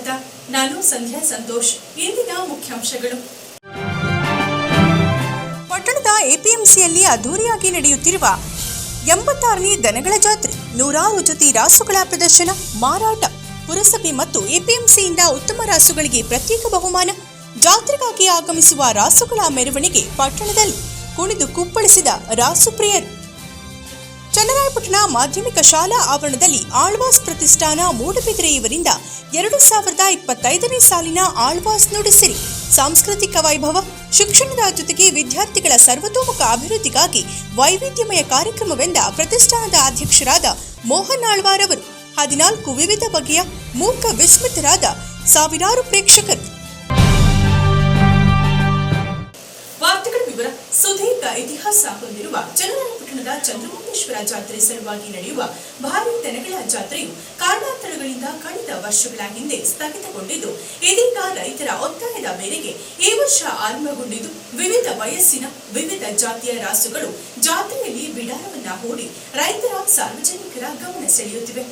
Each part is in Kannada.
ಸ್ವಾಗತ ನಾನು ಸಂಧ್ಯಾ ಸಂತೋಷ್. ಇಂದಿನ ಮುಖ್ಯಾಂಶಗಳು. ಪಟ್ಟಣದ ಎಪಿಎಂಸಿಯಲ್ಲಿ ಅದ್ದೂರಿಯಾಗಿ ನಡೆಯುತ್ತಿರುವ ಎಂಬತ್ತಾರನೇ ದನಗಳ ಜಾತ್ರೆ, ನೂರಾರು ಜೊತೆ ರಾಸುಗಳ ಪ್ರದರ್ಶನ, ಮಾರಾಟ, ಪುರಸಭೆ ಮತ್ತು ಎಪಿಎಂಸಿಯಿಂದ ಉತ್ತಮ ರಾಸುಗಳಿಗೆ ಪ್ರತ್ಯೇಕ ಬಹುಮಾನ, ಜಾತ್ರೆಗಾಗಿ ಆಗಮಿಸುವ ರಾಸುಗಳ ಮೆರವಣಿಗೆ ಪಟ್ಟಣದಲ್ಲಿ ಕುಣಿದು ಕುಪ್ಪಳಿಸಿದ ರಾಸು ರಾಸುಪ್ರಿಯರು. ಚನ್ನರಾಯಪಟ್ಟಣ ಮಾಧ್ಯಮಿಕ ಶಾಲಾ ಆವರಣದಲ್ಲಿ ಆಳ್ವಾಸ್ ಪ್ರತಿಷ್ಠಾನ ಮೂಡಬಿದ್ರೆ ಇವರಿಂದ ಎರಡು ಸಾವಿರದ ಇಪ್ಪತ್ತೈದನೇ ಸಾಲಿನ ಆಳ್ವಾಸ್ ನುಡಿಸಿರಿ. ಸಾಂಸ್ಕೃತಿಕ ವೈಭವ, ಶಿಕ್ಷಣದ ಜೊತೆಗೆ ವಿದ್ಯಾರ್ಥಿಗಳ ಸರ್ವತೋಮುಖ ಅಭಿವೃದ್ಧಿಗಾಗಿ ವೈವಿಧ್ಯಮಯ ಕಾರ್ಯಕ್ರಮವೆಂದ ಪ್ರತಿಷ್ಠಾನದ ಅಧ್ಯಕ್ಷರಾದ ಮೋಹನ್ ಆಳ್ವಾರ್ ಅವರು, ಹದಿನಾಲ್ಕು ವಿವಿಧ ಬಗೆಯ ಮೂಕ ವಿಸ್ಮಿತರಾದ ಸಾವಿರಾರು ಪ್ರೇಕ್ಷಕರು. ಇತಿಹಾಸ ಹೊಂದಿರುವ ಚನ್ನರಾಯಪಟ್ಟಣದ ಚಂದ್ರಮೌಳೇಶ್ವರ ಜಾತ್ರೆ ಸಲುವಾಗಿ ನಡೆಯುವ ಭಾರಿ ದನಗಳ ಜಾತ್ರೆಯು ಕಾರಣಾಂತರಗಳಿಂದ ಕಳೆದ ವರ್ಷಗಳ ಹಿಂದೆ ಸ್ಥಗಿತಗೊಂಡಿದ್ದು, ಇದೀಗ ರೈತರ ಒತ್ತಾಯದ ಮೇರೆಗೆ ಈ ವರ್ಷ ಆರಂಭಗೊಂಡಿದ್ದು ವಿವಿಧ ವಯಸ್ಸಿನ ವಿವಿಧ ಜಾತಿಯ ರಾಸುಗಳು ಜಾತ್ರೆಯಲ್ಲಿ ಬಿಡಾರವನ್ನ ಹೂಡಿ ರೈತರ ಸಾರ್ವಜನಿಕರ ಗಮನ ಸೆಳೆಯುತ್ತಿವೆ.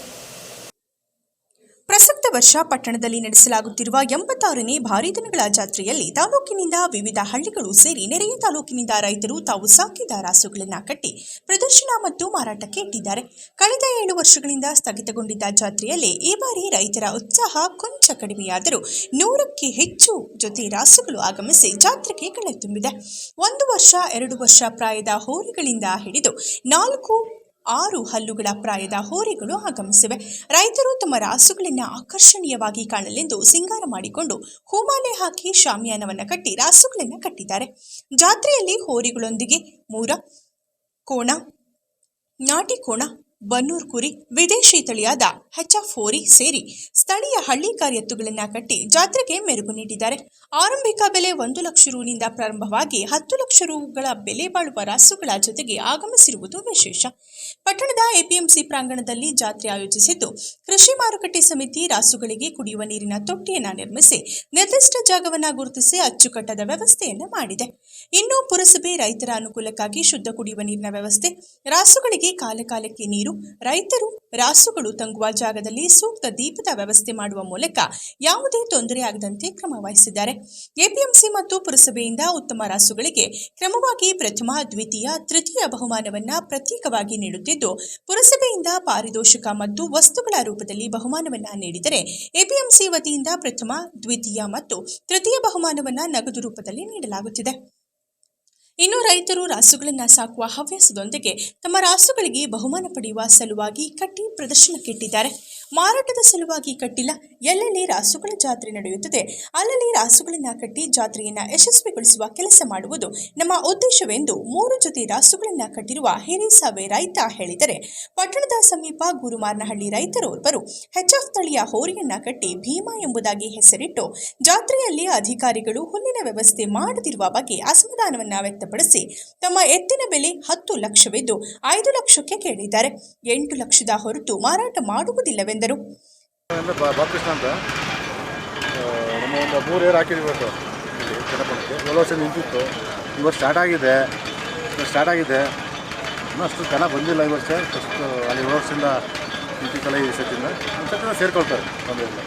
ಪ್ರಸಕ್ತ ವರ್ಷ ಪಟ್ಟಣದಲ್ಲಿ ನಡೆಸಲಾಗುತ್ತಿರುವ ಎಂಬತ್ತಾರನೇ ಭಾರಿ ದಿನಗಳ ಜಾತ್ರೆಯಲ್ಲಿ ತಾಲೂಕಿನಿಂದ ವಿವಿಧ ಹಳ್ಳಿಗಳು ಸೇರಿ ನೆರೆಯ ತಾಲೂಕಿನಿಂದ ರೈತರು ತಾವು ಸಾಕಿದ ರಾಸುಗಳನ್ನು ಕಟ್ಟಿ ಪ್ರದರ್ಶನ ಮತ್ತು ಮಾರಾಟಕ್ಕೆ ಇಟ್ಟಿದ್ದಾರೆ. ಕಳೆದ ಏಳು ವರ್ಷಗಳಿಂದ ಸ್ಥಗಿತಗೊಂಡಿದ್ದ ಜಾತ್ರೆಯಲ್ಲಿ ಈ ಬಾರಿ ರೈತರ ಉತ್ಸಾಹ ಕೊಂಚ ಕಡಿಮೆಯಾದರೂ ನೂರಕ್ಕೆ ಹೆಚ್ಚು ಜೊತೆ ರಾಸುಗಳು ಆಗಮಿಸಿ ಜಾತ್ರೆಗೆ ಕಳೆ ತುಂಬಿದೆ ಒಂದು ವರ್ಷ, ಎರಡು ವರ್ಷ ಪ್ರಾಯದ ಹೋರಿಗಳಿಂದ ಹಿಡಿದು ನಾಲ್ಕು ಆರು ಹಲ್ಲುಗಳ ಪ್ರಾಯದ ಹೋರಿಗಳು ಆಗಮಿಸಿವೆ. ರೈತರು ತಮ್ಮ ರಾಸುಗಳನ್ನು ಆಕರ್ಷಣೀಯವಾಗಿ ಕಾಣಲೆಂದು ಸಿಂಗಾರ ಮಾಡಿಕೊಂಡು ಹೂಮಾಲೆ ಹಾಕಿ ಶಾಮಿಯಾನವನ್ನು ಕಟ್ಟಿ ರಾಸುಗಳನ್ನು ಕಟ್ಟಿದ್ದಾರೆ. ಜಾತ್ರೆಯಲ್ಲಿ ಹೋರಿಗಳೊಂದಿಗೆ ಮೂರ, ಕೋಣ, ನಾಟಿ ಕೋಣ, ಬನ್ನೂರು ಕುರಿ, ವಿದೇಶಿ ತಳಿಯಾದ ಹೆಚ್ಎಫ್ ಹೋರಿ ಸೇರಿ ಸ್ಥಳೀಯ ಹಳ್ಳಿ ಕಾರ್ಯತ್ತುಗಳನ್ನ ಕಟ್ಟಿ ಜಾತ್ರೆಗೆ ಮೆರುಗು ನೀಡಿದ್ದಾರೆ. ಆರಂಭಿಕ ಬೆಲೆ ಒಂದು ಲಕ್ಷ ರೂನಿಂದ ಪ್ರಾರಂಭವಾಗಿ ಹತ್ತು ಲಕ್ಷ ರೂಗಳ ಬೆಲೆ ಬಾಳುವ ರಾಸುಗಳ ಜೊತೆಗೆ ಆಗಮಿಸಿರುವುದು ವಿಶೇಷ. ಪಟ್ಟಣದ ಎಪಿಎಂಸಿ ಪ್ರಾಂಗಣದಲ್ಲಿ ಜಾತ್ರೆ ಆಯೋಜಿಸಿದ್ದು, ಕೃಷಿ ಮಾರುಕಟ್ಟೆ ಸಮಿತಿ ರಾಸುಗಳಿಗೆ ಕುಡಿಯುವ ನೀರಿನ ತೊಟ್ಟಿಯನ್ನು ನಿರ್ಮಿಸಿ, ನಿರ್ದಿಷ್ಟ ಜಾಗವನ್ನು ಗುರುತಿಸಿ ಅಚ್ಚುಕಟ್ಟದ ವ್ಯವಸ್ಥೆಯನ್ನು ಮಾಡಿದೆ. ಇನ್ನು ಪುರಸಭೆ ರೈತರ ಅನುಕೂಲಕ್ಕಾಗಿ ಶುದ್ಧ ಕುಡಿಯುವ ನೀರಿನ ವ್ಯವಸ್ಥೆ, ರಾಸುಗಳಿಗೆ ಕಾಲಕಾಲಕ್ಕೆ ನೀರು, ರೈತರು ರಾಸುಗಳು ತಂಗುವ ಜಾಗದಲ್ಲಿ ಸೂಕ್ತ ದೀಪದ ವ್ಯವಸ್ಥೆ ಮಾಡುವ ಮೂಲಕ ಯಾವುದೇ ತೊಂದರೆಯಾಗದಂತೆ ಕ್ರಮ ವಹಿಸಿದ್ದಾರೆ. ಎಪಿಎಂಸಿ ಮತ್ತು ಪುರಸಭೆಯಿಂದ ಉತ್ತಮ ರಾಸುಗಳಿಗೆ ಕ್ರಮವಾಗಿ ಪ್ರಥಮ, ದ್ವಿತೀಯ, ತೃತೀಯ ಬಹುಮಾನವನ್ನು ಪ್ರತ್ಯೇಕವಾಗಿ ನೀಡುತ್ತಿದ್ದು, ಪುರಸಭೆಯಿಂದ ಪಾರಿದೋಷಕ ಮತ್ತು ವಸ್ತುಗಳ ರೂಪದಲ್ಲಿ ಬಹುಮಾನವನ್ನು ನೀಡಿದರೆ ಎಪಿಎಂಸಿ ವತಿಯಿಂದ ಪ್ರಥಮ, ದ್ವಿತೀಯ ಮತ್ತು ತೃತೀಯ ಬಹುಮಾನವನ್ನು ನಗದು ರೂಪದಲ್ಲಿ ನೀಡಲಾಗುತ್ತಿದೆ. ಇನ್ನು ರೈತರು ರಾಸುಗಳನ್ನು ಸಾಕುವ ಹವ್ಯಾಸದೊಂದಿಗೆ ತಮ್ಮ ರಾಸುಗಳಿಗೆ ಬಹುಮಾನ ಪಡೆಯುವ ಸಲುವಾಗಿ ಕಟ್ಟಿ ಪ್ರದರ್ಶನಕ್ಕಿಟ್ಟಿದ್ದಾರೆ ಮಾರಾಟದ ಸಲುವಾಗಿ ಕಟ್ಟಿಲ್ಲ, ಎಲ್ಲೆಲ್ಲಿ ರಾಸುಗಳ ಜಾತ್ರೆ ನಡೆಯುತ್ತದೆ, ಅಲ್ಲಲ್ಲಿ ರಾಸುಗಳನ್ನು ಕಟ್ಟಿ ಜಾತ್ರೆಯನ್ನು ಯಶಸ್ವಿಗೊಳಿಸುವ ಕೆಲಸ ಮಾಡುವುದು ನಮ್ಮ ಉದ್ದೇಶವೆಂದು ಮೂರು ಜೊತೆ ರಾಸುಗಳನ್ನು ಕಟ್ಟಿರುವ ಹಿರೇಸಾವೆ ರೈತ ಹೇಳಿದರೆ, ಪಟ್ಟಣದ ಸಮೀಪ ಗುರುಮಾರ್ನಹಳ್ಳಿ ರೈತರೋರ್ವರು ಹೆಚ್ಎಫ್ ತಳಿಯ ಹೋರಿಯನ್ನ ಕಟ್ಟಿ ಭೀಮಾ ಎಂಬುದಾಗಿ ಹೆಸರಿಟ್ಟು ಜಾತ್ರೆಯಲ್ಲಿ ಅಧಿಕಾರಿಗಳು ಹುಲ್ಲಿನ ವ್ಯವಸ್ಥೆ ಮಾಡದಿರುವ ಬಗ್ಗೆ ಅಸಮಾಧಾನವನ್ನ ವ್ಯಕ್ತಪಡಿಸಿ ತಮ್ಮ ಎತ್ತಿನ ಬೆಲೆ ಹತ್ತು ಲಕ್ಷವಿದ್ದು ಐದು ಲಕ್ಷಕ್ಕೆ ಕೇಳಿದ್ದಾರೆ. ಎಂಟು ಲಕ್ಷದ ಹೊರತು ಮಾರಾಟ ಮಾಡುವುದಿಲ್ಲವೆಂದರು. ಸ್ಟಾರ್ಟ್ ಆಗಿದೆ. ಸ್ಟಾರ್ಟ್ ಆಗಿದೆ. ಇನ್ನೂ ಅಷ್ಟು ಜನ ಬಂದಿಲ್ಲ ಈ ವರ್ಷ. ಫಸ್ಟ್ ಅಲ್ಲಿ ಏಳು ವರ್ಷದಿಂದ ನಿಂತಿತ್ತಲ್ಲ ಈ ಸತಿಂದ ಒಂದು ಸತಿಂದ ಸೇರ್ಕೊಳ್ತಾರೆ. ಬಂದಿಲ್ಲ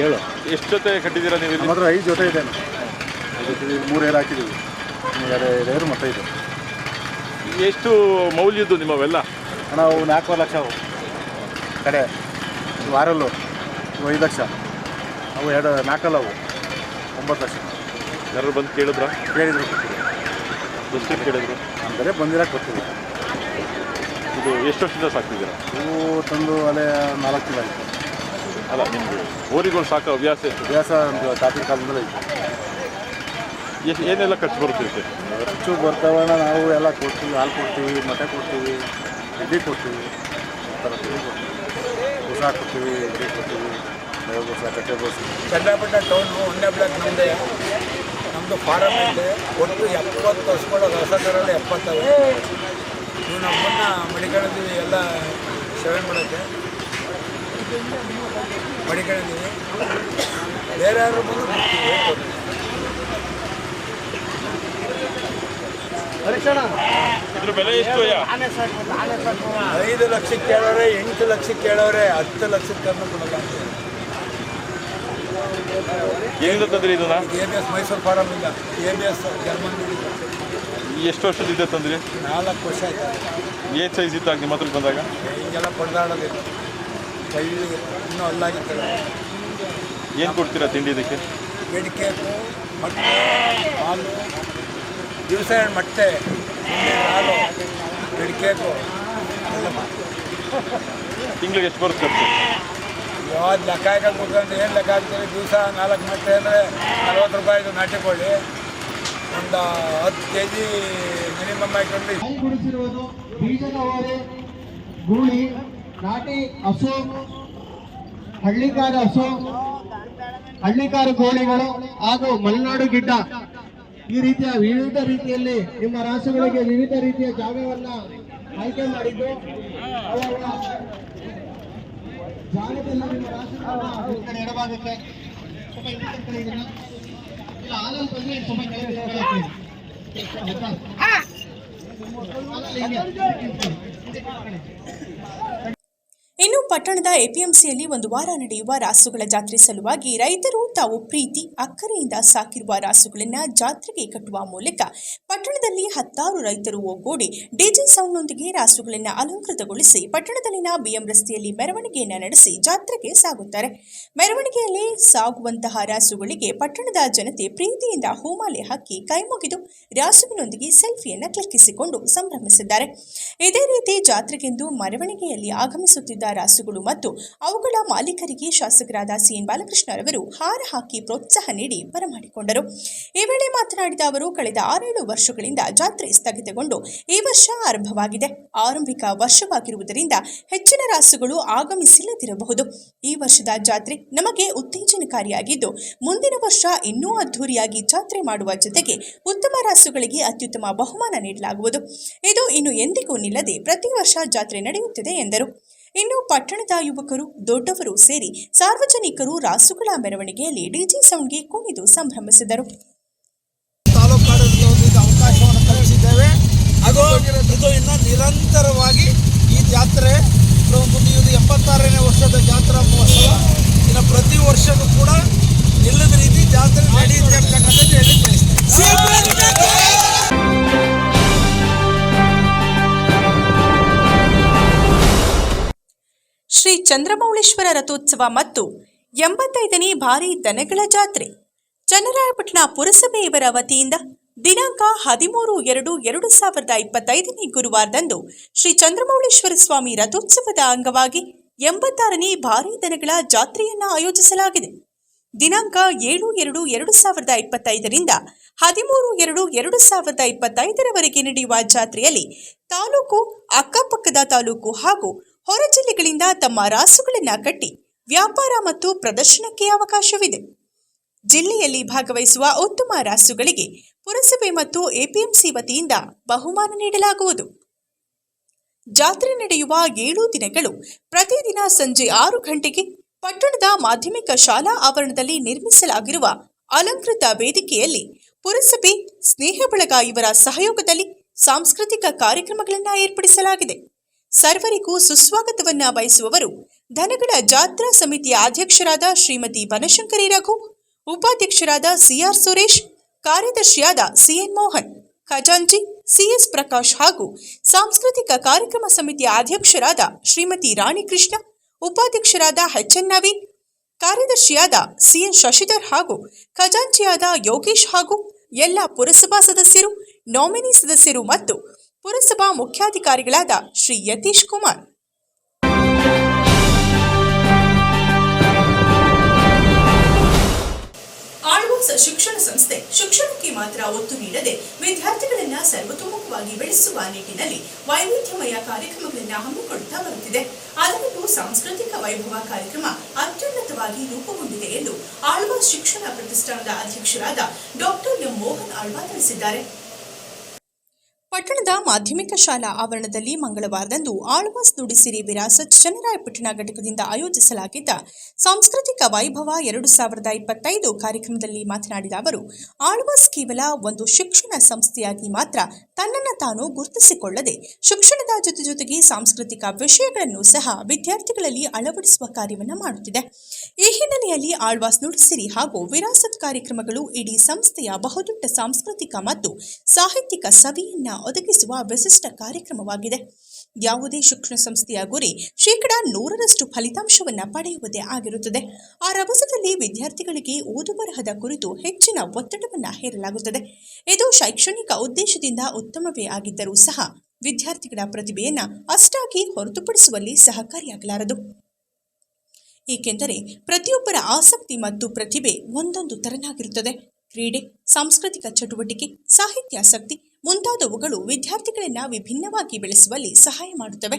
ಹೇಳು. ಎಷ್ಟು ಜೊತೆ ಕಟ್ಟಿದ್ದೀರಾ ನೀವು ಮಾತ್ರ ಐದು ಜೊತೆ ಇದೆ. ಐದು ಜೊತೆ ಮೂರು ಏರ್ ಹಾಕಿದ್ದೀವಿ ಇನ್ನು ಎರಡು ಎರಡು ಮತ್ತೆ ಇದೆ ಎಷ್ಟು ಮೌಲ್ಯದ್ದು ನಿಮ್ಮವೆಲ್ಲ? ನಾವು ಅವು ನಾಲ್ಕೂವರೆ ಲಕ್ಷ ಅವು. ಕಡೆ ವಾರಲ್ಲು ಇವು ಐದು ಲಕ್ಷ. ಅವು ಎರಡು ನಾಲ್ಕಲ್ಲ ಅವು. ಒಂಬತ್ತು ಲಕ್ಷ. ಯಾರು ಬಂದು ಕೇಳಿದ್ರ? ಕೇಳಿದ್ರು. ಎಷ್ಟು ಕೇಳಿದ್ರು? ಅಂದರೆ ಬಂದಿರೋಕೆ ಗೊತ್ತಿಲ್ಲ. ಇದು ಎಷ್ಟು ವರ್ಷದಿಂದ ಸಾಕ್ತಿದ್ದೀರಾ? ಇವು ತಂದು ಅಲ್ಲೇ ನಾಲ್ಕು ತಿಂಗಳು ಆಯಿತು ಅಲ್ಲ ನಿಮಗೆ ಓರಿಗಳು ಸಾಕೋ ಅಭ್ಯಾಸ ಎಷ್ಟು? ಅಭ್ಯಾಸ ಒಂದು ತಾತಿನ ಕಾಲದಿಂದಲೇ ಇತ್ತು ಎಷ್ಟು ಏನೆಲ್ಲ ಖರ್ಚು ಬರುತ್ತೆ ಖರ್ಚು ಬರ್ತಾವಲ್ಲ ನಾವು ಎಲ್ಲ ಕೊಡ್ತೀವಿ ಹಾಲು ಕೊಡ್ತೀವಿ ಮೊಟ್ಟೆ ಕೊಡ್ತೀವಿ ಇಡ್ಲಿ ಕೊಡ್ತೀವಿ ಹೊಸ ಕೊಡ್ತೀವಿ. ಇಡ್ಲಿ ಕೊಡ್ತೀವಿ ಬೂಸ ಕಟ್ಟೆ ಬೂಸ ಚನ್ನಪಟ್ಟಣ ಟೌನು ಒಂದೇ ಬ್ಲಾಕ್ ನಮ್ಮದೇ ನಮ್ಮದು ಫಾರಮ್ ಇದೆ. ಒಟ್ಟು ಎಪ್ಪತ್ತು ಹಸುಗಳ ರಸದರಲ್ಲಿ ಎಪ್ಪತ್ತವೆ ನೀವು ನಮ್ಮನ್ನ ಮಡಿಕೊಂಡಿದ್ದೀವಿ ಎಲ್ಲ ಸೇವೆ ಮಾಡೋಕ್ಕೆ. ಮಡಿಕೊಂಡಿದ್ದೀವಿ ಬೇರೆ ಯಾರು ಬಂದು ಇದ್ರ ಬೆಲೆ ಎಷ್ಟು ಐದು ಲಕ್ಷಕ್ಕೆ ಕೇಳೋರೆ ಎಂಟು ಲಕ್ಷಕ್ಕೆ ಕೇಳೋರೆ ಹತ್ತು ಲಕ್ಷ ತಂದು ಕೊಡಲ್ಲ ಏನಿಂದ ತಂದ್ರಿ ಇದನ್ನ? A B S Mysuru farm ಇಲ್ಲ. ಎ ಬಿ ಎಸ್ ಜರ್ಮನ್ ಎಷ್ಟು ವರ್ಷದಿಂದ ತಂದ್ರಿ? ನಾಲ್ಕು ವರ್ಷ ಆಯ್ತು. ಏನ್ ಸೈಜ್ ಇತ್ತು ಆಗ ನಿಮ್ಮ ಹತ್ರ ಬಂದಾಗ? ಹಿಂಗೆಲ್ಲ ಪಡೆದಾಡೋದಿಲ್ಲ ಕೈ ಇನ್ನೂ ಅಲ್ಲಾಗಿತ್ತು ಏನು ಕೊಡ್ತೀರಾ ತಿಂಡಿ ಇದಕ್ಕೆ? ಬೇಡಿಕೆ ಮೊಟ್ಟೆ ಹಾಲು. ದಿವಸ ಮತ್ತೆ ಹಾಲು ತಿಂಗಳಿಗೆ ಎಷ್ಟು ಬರುತ್ತೆ ಯಾವ್ದು ಲೆಕ್ಕ ಹಾಕಕ್ಕೆ ಕೂತ್ಕೊಂಡು ಏನು ಲೆಕ್ಕ ಹಾಕ್ತೀವಿ ದಿವಸ ನಾಲ್ಕು ಮತ್ತೆ ಅಂದರೆ ಅರವತ್ತು ರೂಪಾಯಿದು ನಾಟಿ ಕೋಳಿ ಒಂದು ಹತ್ತು ಕೆ ಜಿ ಮಿನಿಮಮ್ ಹಾಕೊಂಡು ಗುಡಿಸಿರುವುದು ಬೀಜದ ಓರೆ ಗೂಳಿ ನಾಟಿ ಹಸು ಹಳ್ಳಿಕಾರ ಹಸು ಹಳ್ಳಿಕಾರ ಕೋಳಿಗಳು ಹಾಗೂ ಮಲೆನಾಡು ಗಿಡ್ಡ. ಈ ರೀತಿಯ ವಿವಿಧ ರೀತಿಯಲ್ಲಿ ನಿಮ್ಮ ರಾಸುಗಳಿಗೆ ವಿವಿಧ ರೀತಿಯ ಜಾಗವನ್ನ ಆಯ್ಕೆ ಮಾಡಿದ್ದು ಜಾಗದಲ್ಲಿ ನಿಮ್ಮ ಕಡೆ ಎಡಭಾಗಕ್ಕೆ ಸ್ವಲ್ಪ ಇಲ್ಲ ಬಂದ್ರೆ ಸ್ವಲ್ಪ ಕೆಳಗೆ ಪಟ್ಟಣದ ಎಪಿಎಂಸಿಯಲ್ಲಿ ಒಂದು ವಾರ ನಡೆಯುವ ರಾಸುಗಳ ಜಾತ್ರೆ ಸಲುವಾಗಿ ರೈತರು ತಾವು ಪ್ರೀತಿ, ಅಕ್ಕರೆಯಿಂದ ಸಾಕಿರುವ ರಾಸುಗಳನ್ನು ಜಾತ್ರೆಗೆ ಕಟ್ಟುವ ಮೂಲಕ ಪಟ್ಟಣದಲ್ಲಿ ಹತ್ತಾರು ರೈತರು ಒಗ್ಗೂಡಿ ಡಿಜೆ ಸೌಂಡ್ನೊಂದಿಗೆ ರಾಸುಗಳನ್ನು ಅಲಂಕೃತಗೊಳಿಸಿ ಪಟ್ಟಣದಲ್ಲಿನ ಬಿಎಂ ರಸ್ತೆಯಲ್ಲಿ ಮೆರವಣಿಗೆಯನ್ನು ನಡೆಸಿ ಜಾತ್ರೆಗೆ ಸಾಗುತ್ತಾರೆ. ಮೆರವಣಿಗೆಯಲ್ಲಿ ಸಾಗುವಂತಹ ರಾಸುಗಳಿಗೆ ಪಟ್ಟಣದ ಜನತೆ ಪ್ರೀತಿಯಿಂದ ಹೂಮಾಲೆ ಹಾಕಿ ಕೈಮುಗಿದು ರಾಸುವಿನೊಂದಿಗೆ ಸೆಲ್ಫಿಯನ್ನು ಕ್ಲಿಕ್ಕಿಸಿಕೊಂಡು ಸಂಭ್ರಮಿಸಿದ್ದಾರೆ. ಇದೇ ರೀತಿ ಜಾತ್ರೆಗೆಂದು ಮೆರವಣಿಗೆಯಲ್ಲಿ ಆಗಮಿಸುತ್ತಿದ್ದ ರಾಸುಗಳು ಮತ್ತು ಅವುಗಳ ಮಾಲೀಕರಿಗೆ ಶಾಸಕರಾದ ಸಿಎನ್ ಬಾಲಕೃಷ್ಣರವರು ಹಾರ ಹಾಕಿ ಪ್ರೋತ್ಸಾಹ ನೀಡಿ ಬರಮಾಡಿಕೊಂಡರು. ಈ ವೇಳೆ ಮಾತನಾಡಿದ ಅವರು, ಕಳೆದ ಆರೇಳು ವರ್ಷಗಳಿಂದ ಜಾತ್ರೆ ಸ್ಥಗಿತಗೊಂಡು ಈ ವರ್ಷ ಆರಂಭವಾಗಿದೆ. ಆರಂಭಿಕ ವರ್ಷವಾಗಿರುವುದರಿಂದ ಹೆಚ್ಚಿನ ರಾಸುಗಳು ಆಗಮಿಸಿಲ್ಲದಿರಬಹುದು. ಈ ವರ್ಷದ ಜಾತ್ರೆ ನಮಗೆ ಉತ್ತೇಜನಕಾರಿಯಾಗಿದ್ದು, ಮುಂದಿನ ವರ್ಷ ಇನ್ನೂ ಅದ್ಧೂರಿಯಾಗಿ ಜಾತ್ರೆ ಮಾಡುವ ಜೊತೆಗೆ ಉತ್ತಮ ರಾಸುಗಳಿಗೆ ಅತ್ಯುತ್ತಮ ಬಹುಮಾನ ನೀಡಲಾಗುವುದು. ಇದು ಇನ್ನು ಎಂದಿಗೂ ನಿಲ್ಲದೆ ಪ್ರತಿ ವರ್ಷ ಜಾತ್ರೆ ನಡೆಯುತ್ತಿದೆ ಎಂದರು. ಇನ್ನು ಪಟ್ಟಣದ ಯುವಕರು, ದೊಡ್ಡವರು ಸೇರಿ ಸಾರ್ವಜನಿಕರು ರಾಸುಗಳ ಮೆರವಣಿಗೆಯಲ್ಲಿ ಡಿಜಿ ಸೌಂಡ್ಗೆ ಕುಣಿದು ಸಂಭ್ರಮಿಸಿದರು. ಅವಕಾಶವನ್ನು ಕಲ್ಪಿಸಿದ್ದೇವೆ. ಅದು ನಿರಂತರವಾಗಿ ಈ ಜಾತ್ರೆ ಎಪ್ಪತ್ತಾರನೇ ವರ್ಷದ ಜಾತ್ರಾ ಮಹೋತ್ಸವ. ಇನ್ನು ಪ್ರತಿ ವರ್ಷವೂ ಕೂಡ ನಿಲ್ಲದ ರೀತಿ ಜಾತ್ರೆ ಚಂದ್ರಮೌಳೇಶ್ವರ ರಥೋತ್ಸವ ಮತ್ತು ಎಂಬತ್ತೈದನೇ ಭಾರಿ ದನಗಳ ಜಾತ್ರೆ. ಚನ್ನರಾಯಪಟ್ಟಣ ಪುರಸಭೆಯವರ ವತಿಯಿಂದ ದಿನಾಂಕ ಹದಿಮೂರು ಎರಡು ಎರಡು ಸಾವಿರದ ಇಪ್ಪತ್ತೈದನೇ ಗುರುವಾರದಂದು ಶ್ರೀ ಚಂದ್ರಮೌಳೇಶ್ವರ ಸ್ವಾಮಿ ರಥೋತ್ಸವದ ಅಂಗವಾಗಿ ಎಂಬತ್ತಾರನೇ ಭಾರಿ ದನಗಳ ಜಾತ್ರೆಯನ್ನ ಆಯೋಜಿಸಲಾಗಿದೆ. ದಿನಾಂಕ ಏಳು ಎರಡು ಎರಡು ಸಾವಿರದ ಇಪ್ಪತ್ತೈದರಿಂದ ಹದಿಮೂರು ಎರಡು ಎರಡು ಸಾವಿರದ ಇಪ್ಪತ್ತೈದರವರೆಗೆ ನಡೆಯುವ ಜಾತ್ರೆಯಲ್ಲಿ ತಾಲೂಕು, ಅಕ್ಕಪಕ್ಕದ ತಾಲೂಕು ಹಾಗೂ ಹೊರ ಜಿಲ್ಲೆಗಳಿಂದ ತಮ್ಮ ರಾಸುಗಳನ್ನು ಕಟ್ಟಿ ವ್ಯಾಪಾರ ಮತ್ತು ಪ್ರದರ್ಶನಕ್ಕೆ ಅವಕಾಶವಿದೆ. ಜಿಲ್ಲೆಯಲ್ಲಿ ಭಾಗವಹಿಸುವ ಉತ್ತಮ ರಾಸುಗಳಿಗೆ ಪುರಸಭೆ ಮತ್ತು ಎಪಿಎಂಸಿ ವತಿಯಿಂದ ಬಹುಮಾನ ನೀಡಲಾಗುವುದು. ಜಾತ್ರೆ ನಡೆಯುವ ಏಳು ದಿನಗಳು ಪ್ರತಿದಿನ ಸಂಜೆ ಆರು ಗಂಟೆಗೆ ಪಟ್ಟಣದ ಮಾಧ್ಯಮಿಕ ಶಾಲಾ ಆವರಣದಲ್ಲಿ ನಿರ್ಮಿಸಲಾಗಿರುವ ಅಲಂಕೃತ ವೇದಿಕೆಯಲ್ಲಿ ಪುರಸಭೆ, ಸ್ನೇಹ ಬಳಗ ಇವರ ಸಹಯೋಗದಲ್ಲಿ ಸಾಂಸ್ಕೃತಿಕ ಕಾರ್ಯಕ್ರಮಗಳನ್ನು ಏರ್ಪಡಿಸಲಾಗಿದೆ. ಸರ್ವರಿಗೂ ಸುಸ್ವಾಗತವನ್ನ ಬಯಸುವವರು ದನಗಳ ಜಾತ್ರಾ ಸಮಿತಿಯ ಅಧ್ಯಕ್ಷರಾದ ಶ್ರೀಮತಿ ಬನಶಂಕರಿ ರಘು, ಉಪಾಧ್ಯಕ್ಷರಾದ ಸಿಆರ್ ಸುರೇಶ್, ಕಾರ್ಯದರ್ಶಿಯಾದ ಸಿಎನ್ ಮೋಹನ್, ಖಜಾಂಚಿ, ಸಿಎಸ್ ಪ್ರಕಾಶ್ ಹಾಗೂ ಸಾಂಸ್ಕೃತಿಕ ಕಾರ್ಯಕ್ರಮ ಸಮಿತಿಯ ಅಧ್ಯಕ್ಷರಾದ ಶ್ರೀಮತಿ ರಾಣಿ ಕೃಷ್ಣ ಉಪಾಧ್ಯಕ್ಷರಾದ ಎಚ್ಎನ್ ನವೀನ್, ಕಾರ್ಯದರ್ಶಿಯಾದ ಸಿಎನ್ ಶಶಿಧರ್ ಹಾಗೂ ಖಜಾಂಚಿಯಾದ ಯೋಗೇಶ್ ಹಾಗೂ ಎಲ್ಲ ಪುರಸಭಾ ಸದಸ್ಯರು, ನಾಮಿನಿ ಸದಸ್ಯರು ಮತ್ತು ಪುರಸಭಾ ಮುಖ್ಯಾಧಿಕಾರಿಗಳಾದ ಶ್ರೀ ಯತೀಶ್ ಕುಮಾರ್. ಆಳ್ವಾಸ್ ಶಿಕ್ಷಣ ಸಂಸ್ಥೆ ಶಿಕ್ಷಣಕ್ಕೆ ಮಾತ್ರ ಒತ್ತು ನೀಡದೆ ವಿದ್ಯಾರ್ಥಿಗಳನ್ನ ಸರ್ವತೋಮುಖವಾಗಿ ಬೆಳೆಸುವ ನಿಟ್ಟಿನಲ್ಲಿ ವೈವಿಧ್ಯಮಯ ಕಾರ್ಯಕ್ರಮಗಳನ್ನ ಹಮ್ಮಿಕೊಳ್ಳುತ್ತಾ ಬರುತ್ತಿದೆ. ಅದರಲ್ಲೂ ಸಾಂಸ್ಕೃತಿಕ ವೈಭವ ಕಾರ್ಯಕ್ರಮ ಅತ್ಯುನ್ನತವಾಗಿ ರೂಪುಗೊಂಡಿದೆ ಎಂದು ಆಳ್ವಾಸ್ ಶಿಕ್ಷಣ ಪ್ರತಿಷ್ಠಾನದ ಅಧ್ಯಕ್ಷರಾದ ಡಾಕ್ಟರ್ ಎಂ ಮೋಹನ್ ಆಳ್ವಾ ತಿಳಿಸಿದ್ದಾರೆ. ಪಟ್ಟಣದ ಮಾಧ್ಯಮಿಕ ಶಾಲಾ ಆವರಣದಲ್ಲಿ ಮಂಗಳವಾರದಂದು ಆಳ್ವಾಸ್ ನುಡಿಸಿರಿ ವಿರಾಸತ್ ಚನ್ನರಾಯಪಟ್ಟಣ ಘಟಕದಿಂದ ಆಯೋಜಿಸಲಾಗಿದ್ದ ಸಾಂಸ್ಕೃತಿಕ ವೈಭವ ಎರಡು ಸಾವಿರದ ಇಪ್ಪತ್ತೈದು ಕಾರ್ಯಕ್ರಮದಲ್ಲಿ ಮಾತನಾಡಿದ ಅವರು, ಆಳ್ವಾಸ್ ಕೇವಲ ಒಂದು ಶಿಕ್ಷಣ ಸಂಸ್ಥೆಯಾಗಿ ಮಾತ್ರ ತನ್ನನ್ನು ತಾನು ಗುರುತಿಸಿಕೊಳ್ಳದೆ ಶಿಕ್ಷಣದ ಜೊತೆ ಜೊತೆಗೆ ಸಾಂಸ್ಕೃತಿಕ ವಿಷಯಗಳನ್ನು ಸಹ ವಿದ್ಯಾರ್ಥಿಗಳಲ್ಲಿ ಅಳವಡಿಸುವ ಕಾರ್ಯವನ್ನು ಮಾಡುತ್ತಿದೆ. ಈ ಹಿನ್ನೆಲೆಯಲ್ಲಿ ಆಳ್ವಾಸ್ ನುಡಿಸಿರಿ ಹಾಗೂ ವಿರಾಸತ್ ಕಾರ್ಯಕ್ರಮಗಳು ಇಡೀ ಸಂಸ್ಥೆಯ ಬಹುದೊಡ್ಡ ಸಾಂಸ್ಕೃತಿಕ ಮತ್ತು ಸಾಹಿತ್ಯಿಕ ಸವಿಯನ್ನ ಒದಗಿಸುವ ವಿಶಿಷ್ಟ ಕಾರ್ಯಕ್ರಮವಾಗಿದೆ. ಯಾವುದೇ ಶಿಕ್ಷಣ ಸಂಸ್ಥೆಯ ಗುರಿ ಶೇಕಡ ನೂರರಷ್ಟು ಫಲಿತಾಂಶವನ್ನು ಪಡೆಯುವುದೇ ಆಗಿರುತ್ತದೆ. ಆ ರಭಸದಲ್ಲಿ ವಿದ್ಯಾರ್ಥಿಗಳಿಗೆ ಓದು ಬರಹದ ಕುರಿತು ಹೆಚ್ಚಿನ ಒತ್ತಡವನ್ನು ಹೇರಲಾಗುತ್ತದೆ. ಇದು ಶೈಕ್ಷಣಿಕ ಉದ್ದೇಶದಿಂದ ಉತ್ತಮವೇ ಆಗಿದ್ದರೂ ಸಹ ವಿದ್ಯಾರ್ಥಿಗಳ ಪ್ರತಿಭೆಯನ್ನು ಅಷ್ಟಾಗಿ ಹೊರತುಪಡಿಸುವಲ್ಲಿ ಸಹಕಾರಿಯಾಗಲಾರದು. ಏಕೆಂದರೆ ಪ್ರತಿಯೊಬ್ಬರ ಆಸಕ್ತಿ ಮತ್ತು ಪ್ರತಿಭೆ ಒಂದೊಂದು ತರನಾಗಿರುತ್ತದೆ. ಕ್ರೀಡೆ, ಸಾಂಸ್ಕೃತಿಕ ಚಟುವಟಿಕೆ ಸಾಹಿತ್ಯಾಸಕ್ತಿ ಮುಂತಾದವುಗಳು ವಿದ್ಯಾರ್ಥಿಗಳನ್ನು ವಿಭಿನ್ನವಾಗಿ ಬೆಳೆಸುವಲ್ಲಿ ಸಹಾಯ ಮಾಡುತ್ತವೆ.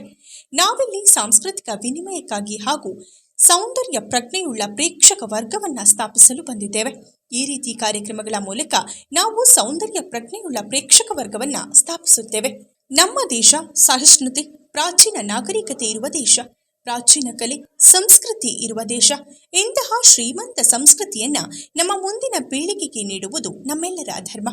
ನಾವಿಲ್ಲಿ ಸಾಂಸ್ಕೃತಿಕ ವಿನಿಮಯಕ್ಕಾಗಿ ಹಾಗೂ ಸೌಂದರ್ಯ ಪ್ರಜ್ಞೆಯುಳ್ಳ ಪ್ರೇಕ್ಷಕ ವರ್ಗವನ್ನ ಸ್ಥಾಪಿಸಲು ಬಂದಿದ್ದೇವೆ. ಈ ರೀತಿ ಕಾರ್ಯಕ್ರಮಗಳ ಮೂಲಕ ನಾವು ಸೌಂದರ್ಯ ಪ್ರಜ್ಞೆಯುಳ್ಳ ಪ್ರೇಕ್ಷಕ ವರ್ಗವನ್ನ ಸ್ಥಾಪಿಸುತ್ತೇವೆ. ನಮ್ಮ ದೇಶ ಸಹಿಷ್ಣುತೆ, ಪ್ರಾಚೀನ ನಾಗರಿಕತೆ ಇರುವ ದೇಶ, ಪ್ರಾಚೀನ ಕಲೆ, ಸಂಸ್ಕೃತಿ ಇರುವ ದೇಶ. ಇಂತಹ ಶ್ರೀಮಂತ ಸಂಸ್ಕೃತಿಯನ್ನ ನಮ್ಮ ಮುಂದಿನ ಪೀಳಿಗೆಗೆ ನೀಡುವುದು ನಮ್ಮೆಲ್ಲರ ಧರ್ಮ.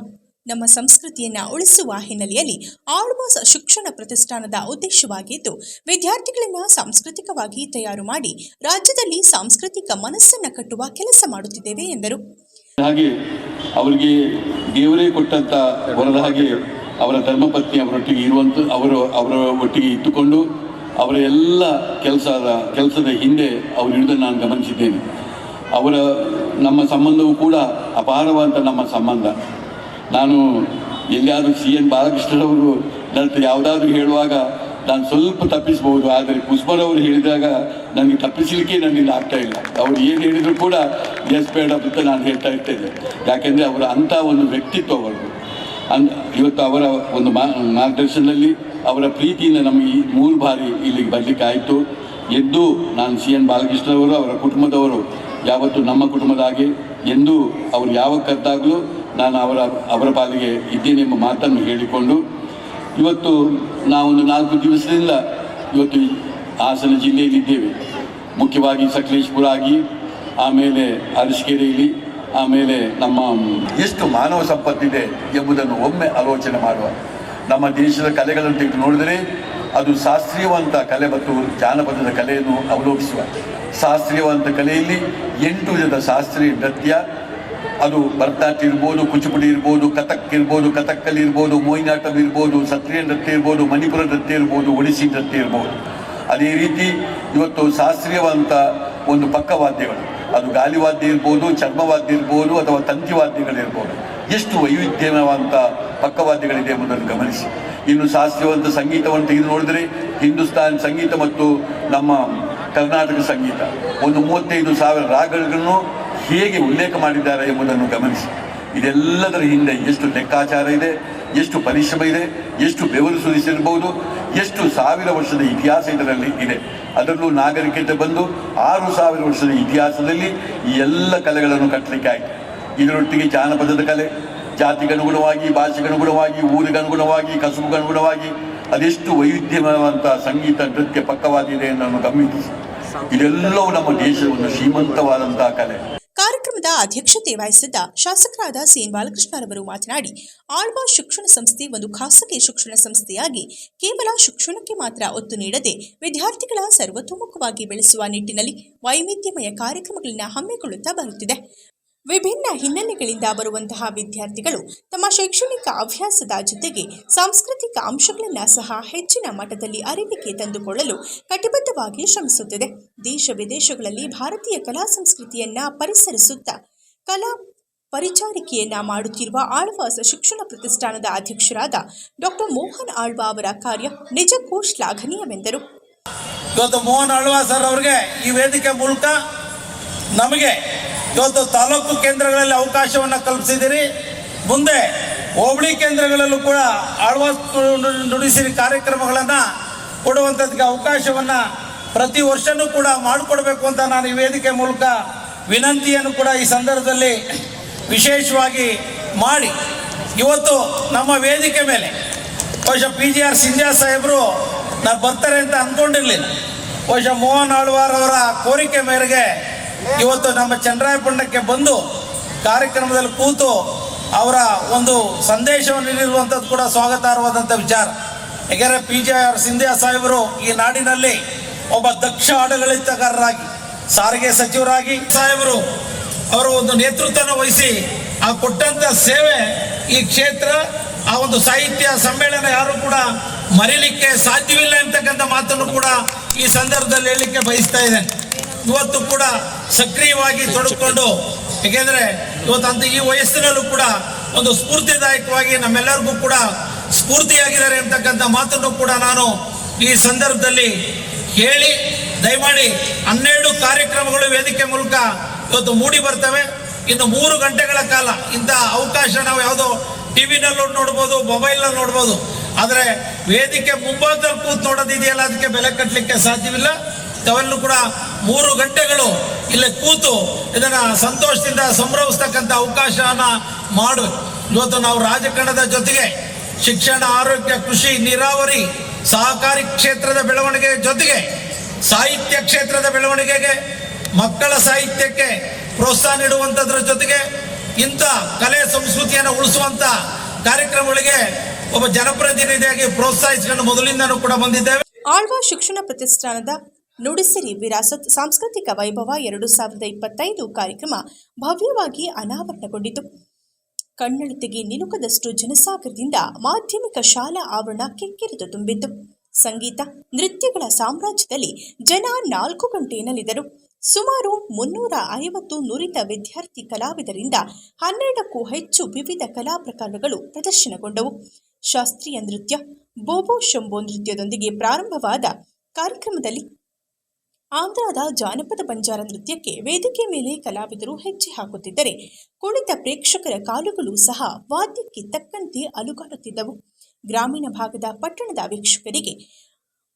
ನಮ್ಮ ಸಂಸ್ಕೃತಿಯನ್ನು ಉಳಿಸುವ ಹಿನ್ನೆಲೆಯಲ್ಲಿ ಆಳ್ವಾಸ್ ಶಿಕ್ಷಣ ಪ್ರತಿಷ್ಠಾನದ ಉದ್ದೇಶವಾಗಿದ್ದು, ವಿದ್ಯಾರ್ಥಿಗಳನ್ನು ಸಾಂಸ್ಕೃತಿಕವಾಗಿ ತಯಾರು ಮಾಡಿ ರಾಜ್ಯದಲ್ಲಿ ಸಾಂಸ್ಕೃತಿಕ ಮನಸ್ಸನ್ನು ಕಟ್ಟುವ ಕೆಲಸ ಮಾಡುತ್ತಿದ್ದೇವೆ ಎಂದರು. ಹಾಗೆ ಅವರಿಗೆ ದೇವರೇ ಕೊಟ್ಟಂತ ಹಾಗೆ ಅವರ ಧರ್ಮಪತ್ನಿ ಅವರೊಟ್ಟಿಗೆ ಇರುವಂತ, ಅವರು ಅವರ ಒಟ್ಟಿಗೆ ಇಟ್ಟುಕೊಂಡು ಅವರ ಎಲ್ಲ ಕೆಲಸದ ಕೆಲಸದ ಹಿಂದೆ ಅವರು ಇರುವುದನ್ನು ನಾನು ಗಮನಿಸಿದ್ದೇನೆ. ಅವರ ನಮ್ಮ ಸಂಬಂಧವು ಕೂಡ ಅಪಾರವಾದಂಥ ನಮ್ಮ ಸಂಬಂಧ. ನಾನು ಎಲ್ಲಿಯಾದರೂ ಸಿ ಎನ್ ಬಾಲಕೃಷ್ಣರವರು ನನ್ನ ಯಾವುದಾದ್ರೂ ಹೇಳುವಾಗ ನಾನು ಸ್ವಲ್ಪ ತಪ್ಪಿಸಬಹುದು ಆದರೆ ಕುಸ್ಮರವರು ಹೇಳಿದಾಗ ನನಗೆ ತಪ್ಪಿಸಲಿಕ್ಕೆ ನನ್ನಿಂದ ಆಗ್ತಾ ಇಲ್ಲ. ಅವರು ಏನು ಹೇಳಿದರೂ ಕೂಡ ಎಸ್ ಬೇಡ ಅಂತ ನಾನು ಹೇಳ್ತಾ ಇರ್ತೇನೆ. ಯಾಕೆಂದರೆ ಅವರ ಅಂಥ ಒಂದು ವ್ಯಕ್ತಿತ್ವ ಅವರದು ಅಂದ್ ಇವತ್ತು ಅವರ ಒಂದು ಮಾರ್ಗದರ್ಶನದಲ್ಲಿ ಅವರ ಪ್ರೀತಿಯಿಂದ ನಮಗೆ ಮೂರು ಬಾರಿ ಇಲ್ಲಿಗೆ ಬರಲಿಕ್ಕೆ ಆಯಿತು. ಎದ್ದು ನಾನು ಸಿ ಎನ್ ಬಾಲಕೃಷ್ಣರವರು, ಅವರ ಕುಟುಂಬದವರು, ಯಾವತ್ತು ನಮ್ಮ ಕುಟುಂಬದ ಹಾಗೆ, ಎಂದು ಅವರು ಯಾವ ಕರೆದಾಗಲೂ ನಾನು ಅವರ ಅವರ ಪಾಲಿಗೆ ಇದ್ದೇನೆಂಬ ಮಾತನ್ನು ಹೇಳಿಕೊಂಡು, ಇವತ್ತು ನಾವೊಂದು ನಾಲ್ಕು ದಿವಸದಿಂದ ಇವತ್ತು ಹಾಸನ ಜಿಲ್ಲೆಯಲ್ಲಿದ್ದೇವೆ. ಮುಖ್ಯವಾಗಿ ಸಕಲೇಶ್ಪುರ ಆಗಿ, ಆಮೇಲೆ ಅರಸಕೆರೆಯಲ್ಲಿ, ಆಮೇಲೆ ನಮ್ಮ ಎಷ್ಟು ಮಾನವ ಸಂಪತ್ತಿದೆ ಎಂಬುದನ್ನು ಒಮ್ಮೆ ಆಲೋಚನೆ ಮಾಡುವ. ನಮ್ಮ ದೇಶದ ಕಲೆಗಳನ್ನು ತೆಗೆದು ನೋಡಿದರೆ ಅದು ಶಾಸ್ತ್ರೀಯವಂತ ಕಲೆ ಮತ್ತು ಜಾನಪದದ ಕಲೆಯನ್ನು ಅವಲೋಕಿಸುವ. ಶಾಸ್ತ್ರೀಯವಂತ ಕಲೆಯಲ್ಲಿ ಎಂಟು ವಿಧದ ಶಾಸ್ತ್ರೀಯ ನೃತ್ಯ ಅದು ಭರತನಾಟ್ಯ ಇರ್ಬೋದು, ಕುಚಿಪುಡಿ ಇರ್ಬೋದು, ಕಥಕ್ ಇರ್ಬೋದು, ಕಥಕ್ಕಲ್ಲಿ ಇರ್ಬೋದು ಮೋಯಿನಾಟಂ ಇರ್ಬೋದು ಸತ್ರಿಯ ನೃತ್ಯ ಇರ್ಬೋದು, ಮಣಿಪುರ ನೃತ್ಯ ಇರ್ಬೋದು, ಒಡಿಸಿ ನೃತ್ಯ ಇರ್ಬೋದು. ಅದೇ ರೀತಿ ಇವತ್ತು ಶಾಸ್ತ್ರೀಯವಾದಂಥ ಒಂದು ಪಕ್ಕವಾದ್ಯಗಳು ಅದು ಗಾಲಿವಾದ್ಯ ಇರ್ಬೋದು ಚರ್ಮವಾದ್ಯ ಇರ್ಬೋದು, ಅಥವಾ ತಂತಿವಾದ್ಯಗಳಿರ್ಬೋದು ಎಷ್ಟು ವೈವಿಧ್ಯಮವಂತ ಪಕ್ಕವಾದ್ಯಗಳಿದೆ ಎಂಬುದನ್ನು ಗಮನಿಸಿ. ಇನ್ನು ಶಾಸ್ತ್ರೀಯವಂತ ಸಂಗೀತವನ್ನು ತೆಗೆದು ನೋಡಿದರೆ ಹಿಂದೂಸ್ತಾನ್ ಸಂಗೀತ ಮತ್ತು ನಮ್ಮ ಕರ್ನಾಟಕ ಸಂಗೀತ. ಒಂದು ಮೂವತ್ತೈದು ಸಾವಿರ ರಾಗಗಳನ್ನು ಹೇಗೆ ಉಲ್ಲೇಖ ಮಾಡಿದ್ದಾರೆ ಎಂಬುದನ್ನು ಗಮನಿಸಿ. ಇದೆಲ್ಲದರ ಹಿಂದೆ ಎಷ್ಟು ಲೆಕ್ಕಾಚಾರ ಇದೆ, ಎಷ್ಟು ಪರಿಶ್ರಮ ಇದೆ, ಎಷ್ಟು ಬೆವರು ಸುರಿಸಿರಬಹುದು, ಎಷ್ಟು ಸಾವಿರ ವರ್ಷದ ಇತಿಹಾಸ ಇದರಲ್ಲಿ ಇದೆ. ಅದರಲ್ಲೂ ನಾಗರಿಕತೆ ಬಂದು ಆರು ಸಾವಿರ ವರ್ಷದ ಇತಿಹಾಸದಲ್ಲಿ ಈ ಎಲ್ಲ ಕಲೆಗಳನ್ನು ಕಟ್ಟಲಿಕ್ಕೆ ಆಯಿತು. ಇದರೊಟ್ಟಿಗೆ ಜಾನಪದದ ಕಲೆ ಜಾತಿಗನುಗುಣವಾಗಿ ಭಾಷೆಗನುಗುಣವಾಗಿ ಊರಿಗನುಗುಣವಾಗಿ ಕಸುಬುಗನುಗುಣವಾಗಿ ಅದೆಷ್ಟು ವೈವಿಧ್ಯಮಯವಂತಹ ಸಂಗೀತ, ನೃತ್ಯ ಪಕ್ಕವಾಗಿದೆ ಎಂದು ಗಮನಿಸಿ. ಇದೆಲ್ಲವೂ ನಮ್ಮ ದೇಶದ ಒಂದು ಶ್ರೀಮಂತವಾದಂತಹ ಕಲೆ. ಕಾರ್ಯಕ್ರಮದ ಅಧ್ಯಕ್ಷತೆ ವಹಿಸಿದ್ದ ಶಾಸಕರಾದ ಸಿಎನ್ ಬಾಲಕೃಷ್ಣರವರು ಮಾತನಾಡಿ, ಆಳ್ವಾ ಶಿಕ್ಷಣ ಸಂಸ್ಥೆ ಒಂದು ಖಾಸಗಿ ಶಿಕ್ಷಣ ಸಂಸ್ಥೆಯಾಗಿ ಕೇವಲ ಶಿಕ್ಷಣಕ್ಕೆ ಮಾತ್ರ ಒತ್ತು ನೀಡದೆ ವಿದ್ಯಾರ್ಥಿಗಳ ಸರ್ವತೋಮುಖವಾಗಿ ಬೆಳೆಸುವ ನಿಟ್ಟಿನಲ್ಲಿ ವೈವಿಧ್ಯಮಯ ಕಾರ್ಯಕ್ರಮಗಳನ್ನು ಹಮ್ಮಿಕೊಳ್ಳುತ್ತಾ ಬರುತ್ತಿದೆ. ವಿಭಿನ್ನ ಹಿನ್ನೆಲೆಗಳಿಂದ ಬರುವಂತಹ ವಿದ್ಯಾರ್ಥಿಗಳು ತಮ್ಮ ಶೈಕ್ಷಣಿಕ ಅಭ್ಯಾಸದ ಜೊತೆಗೆ ಸಾಂಸ್ಕೃತಿಕ ಅಂಶಗಳನ್ನು ಸಹ ಹೆಚ್ಚಿನ ಮಟ್ಟದಲ್ಲಿ ಅರಿವಿಕೆ ತಂದುಕೊಳ್ಳಲು ಕಟಿಬದ್ಧವಾಗಿ ಶ್ರಮಿಸುತ್ತಿದೆ. ದೇಶ ವಿದೇಶಗಳಲ್ಲಿ ಭಾರತೀಯ ಕಲಾ ಸಂಸ್ಕೃತಿಯನ್ನ ಪರಿಸರಿಸುತ್ತಾ ಕಲಾ ಪರಿಚಾರಿಕೆಯನ್ನ ಮಾಡುತ್ತಿರುವ ಆಳ್ವಾಸ್ ಶಿಕ್ಷಣ ಪ್ರತಿಷ್ಠಾನದ ಅಧ್ಯಕ್ಷರಾದ ಡಾಕ್ಟರ್ ಮೋಹನ್ ಆಳ್ವಾ ಅವರ ಕಾರ್ಯ ನಿಜಕ್ಕೂ ಶ್ಲಾಘನೀಯವೆಂದರು ಇವತ್ತು ಮೋಹನ್ ಆಳ್ವಾ ಸರ್ ಅವರಿಗೆ ಈ ವೇದಿಕೆ ಮೂಲಕ ನಮಗೆ ಇವತ್ತು ತಾಲೂಕು ಕೇಂದ್ರಗಳಲ್ಲಿ ಅವಕಾಶವನ್ನು ಕಲ್ಪಿಸಿದಿರಿ ಮುಂದೆ ಹೋಬಳಿ ಕೇಂದ್ರಗಳಲ್ಲೂ ಕೂಡ ಆಳ್ವಾಸ್ ನುಡಿಸಿರಿ ಕಾರ್ಯಕ್ರಮಗಳನ್ನು ಕೊಡುವಂಥದ್ದಕ್ಕೆ ಅವಕಾಶವನ್ನು ಪ್ರತಿ ವರ್ಷವೂ ಕೂಡ ಮಾಡಿಕೊಡ್ಬೇಕು ಅಂತ ನಾನು ಈ ವೇದಿಕೆ ಮೂಲಕ ವಿನಂತಿಯನ್ನು ಕೂಡ ಈ ಸಂದರ್ಭದಲ್ಲಿ ವಿಶೇಷವಾಗಿ ಮಾಡಿ. ಇವತ್ತು ನಮ್ಮ ವೇದಿಕೆ ಮೇಲೆ ಬಹುಶಃ ಪಿ ಜಿ ಆರ್ ಸಿಂಧ್ಯಾ ಸಾಹೇಬರು ನಾನು ಬರ್ತಾರೆ ಅಂತ ಅಂದ್ಕೊಂಡಿರಲಿಲ್ಲ ಬಹುಶಃ ಮೋಹನ್ ಆಳ್ವಾರ್ ಅವರ ಕೋರಿಕೆ ಮೇರೆಗೆ ಇವತ್ತು ನಮ್ಮ ಚಂದ್ರಾಯಪಣ್ಣಕ್ಕೆ ಬಂದು ಕಾರ್ಯಕ್ರಮದಲ್ಲಿ ಕೂತು ಅವರ ಒಂದು ಸಂದೇಶವನ್ನು ನೀಡಿರುವಂಥದ್ದು ಕೂಡ ಸ್ವಾಗತಾರ್ಹವಾದಂಥ ವಿಚಾರ. ಯಾಕೆಂದರೆ ಪಿ ಜಿ ಆರ್ ಸಿಂಧ್ಯಾ ಸಾಹೇಬರು ಈ ನಾಡಿನಲ್ಲಿ ಒಬ್ಬ ದಕ್ಷ ಆಡಳಿತಗಾರರಾಗಿ, ಸಾರಿಗೆ ಸಚಿವರಾಗಿ ಸಾಹೇಬರು, ಅವರು ಒಂದು ನೇತೃತ್ವನ ವಹಿಸಿ ಆ ಕೊಟ್ಟಂತ ಸೇವೆ ಈ ಕ್ಷೇತ್ರ, ಆ ಒಂದು ಸಾಹಿತ್ಯ ಸಮ್ಮೇಳನ ಯಾರು ಕೂಡ ಮರೀಲಿಕ್ಕೆ ಸಾಧ್ಯವಿಲ್ಲ ಎಂತಕ್ಕಂಥ ಮಾತನ್ನು ಕೂಡ ಈ ಸಂದರ್ಭದಲ್ಲಿ ಹೇಳಲಿಕ್ಕೆ ಬಯಸ್ತಾ ಇದ್ದೇನೆ ಇವತ್ತು ಕೂಡ ಸಕ್ರಿಯವಾಗಿ ತೊಡಕೊಂಡು, ಏಕೆಂದರೆ ಇವತ್ತು ಅಂತ ಈ ವಯಸ್ಸಿನಲ್ಲೂ ಕೂಡ ಒಂದು ಸ್ಫೂರ್ತಿದಾಯಕವಾಗಿ ನಮ್ಮೆಲ್ಲರಿಗೂ ಕೂಡ ಸ್ಫೂರ್ತಿಯಾಗಿದ್ದಾರೆ ಅಂತಕ್ಕಂಥ ಮಾತನ್ನು ಕೂಡ ನಾನು ಈ ಸಂದರ್ಭದಲ್ಲಿ ಹೇಳಿ ದಯಮಾಡಿ ಹನ್ನೆರಡು ಕಾರ್ಯಕ್ರಮಗಳು ವೇದಿಕೆ ಮೂಲಕ ಇವತ್ತು ಮೂಡಿ ಬರ್ತವೆ. ಇನ್ನು ಮೂರು ಗಂಟೆಗಳ ಕಾಲ ಇಂಥ ಅವಕಾಶ ನಾವು ಯಾವುದೋ ಟಿವಿನಲ್ಲೂ ನೋಡ್ಬೋದು, ಮೊಬೈಲ್ನಲ್ಲಿ ನೋಡ್ಬೋದು. ಆದರೆ ವೇದಿಕೆ ಮುಂಭಾಗದಲ್ಲಿ ಕೂತು ನೋಡೋದಿದೆಯಲ್ಲ, ಅದಕ್ಕೆ ಬೆಲೆ ಕಟ್ಟಲಿಕ್ಕೆ ಸಾಧ್ಯವಿಲ್ಲ. ತಾವೆಲ್ಲೂ ಕೂಡ ಮೂರು ಗಂಟೆಗಳು ಇಲ್ಲಿ ಕೂತು ಇದನ್ನು ಸಂತೋಷದಿಂದ ಸಂಭ್ರಮಿಸ್ತಕ್ಕಂಥ ಅವಕಾಶನ ಮಾಡು. ಇವತ್ತು ನಾವು ರಾಜಕಾರಣದ ಜೊತೆಗೆ ಶಿಕ್ಷಣ, ಆರೋಗ್ಯ, ಕೃಷಿ, ನೀರಾವರಿ ಸಹಕಾರಿ ಕ್ಷೇತ್ರದ ಬೆಳವಣಿಗೆ ಜೊತೆಗೆ ಸಾಹಿತ್ಯ ಕ್ಷೇತ್ರದ ಬೆಳವಣಿಗೆಗೆ, ಮಕ್ಕಳ ಸಾಹಿತ್ಯಕ್ಕೆ ಪ್ರೋತ್ಸಾಹ ನೀಡುವಂಥದ್ರ ಜೊತೆಗೆ ಇಂಥ ಕಲೆ ಸಂಸ್ಕೃತಿಯನ್ನು ಉಳಿಸುವಂಥ ಕಾರ್ಯಕ್ರಮಗಳಿಗೆ ಒಬ್ಬ ಜನಪ್ರತಿನಿಧಿಯಾಗಿ ಪ್ರೋತ್ಸಾಹಿಸಿಕೊಂಡು ಮೊದಲಿಂದನೂ ಕೂಡ ಬಂದಿದ್ದೇವೆ. ಆಳ್ವಾ ಶಿಕ್ಷಣ ಪ್ರತಿಷ್ಠಾನದ ನುಡಿಸಿರಿ ವಿರಾಸತ್ ಸಾಂಸ್ಕೃತಿಕ ವೈಭವ ಎರಡು ಸಾವಿರದ ಇಪ್ಪತ್ತೈದು ಕಾರ್ಯಕ್ರಮ ಭವ್ಯವಾಗಿ ಅನಾವರಣಗೊಂಡಿತು. ಕಣ್ಣಳಿತೆಗೆ ನಿಲುಕದಷ್ಟು ಜನಸಾಗರದಿಂದ ಮಾಧ್ಯಮಿಕ ಶಾಲಾ ಆವರಣ ಕಿಕ್ಕಿರಿದು ತುಂಬಿತ್ತು. ಸಂಗೀತ, ನೃತ್ಯಗಳ ಸಾಮ್ರಾಜ್ಯದಲ್ಲಿ ಜನ ನಾಲ್ಕು ಗಂಟೆಯಲ್ಲಿದ್ದರು ಸುಮಾರು ಮುನ್ನೂರ ಐವತ್ತು ನುರಿತ ವಿದ್ಯಾರ್ಥಿ ಕಲಾವಿದರಿಂದ ಹನ್ನೆರಡಕ್ಕೂ ಹೆಚ್ಚು ವಿವಿಧ ಕಲಾ ಪ್ರಕಾರಗಳು ಪ್ರದರ್ಶನಗೊಂಡವು. ಶಾಸ್ತ್ರೀಯ ನೃತ್ಯ, ಬೋಬೋ ಶಂಬೋ ನೃತ್ಯದೊಂದಿಗೆ ಪ್ರಾರಂಭವಾದ ಕಾರ್ಯಕ್ರಮದಲ್ಲಿ ಆಂಧ್ರದ ಜಾನಪದ ಬಂಜಾರ ನೃತ್ಯಕ್ಕೆ ವೇದಿಕೆ ಮೇಲೆ ಕಲಾವಿದರು ಹೆಜ್ಜೆ ಹಾಕುತ್ತಿದ್ದರೆ, ಕುಳಿತ ಪ್ರೇಕ್ಷಕರ ಕಾಲುಗಳು ಸಹ ವಾದ್ಯಕ್ಕೆ ತಕ್ಕಂತೆ ಅಲುಗಾಡುತ್ತಿದ್ದವು. ಗ್ರಾಮೀಣ ಭಾಗದ ಪಟ್ಟಣದ ವೀಕ್ಷಕರಿಗೆ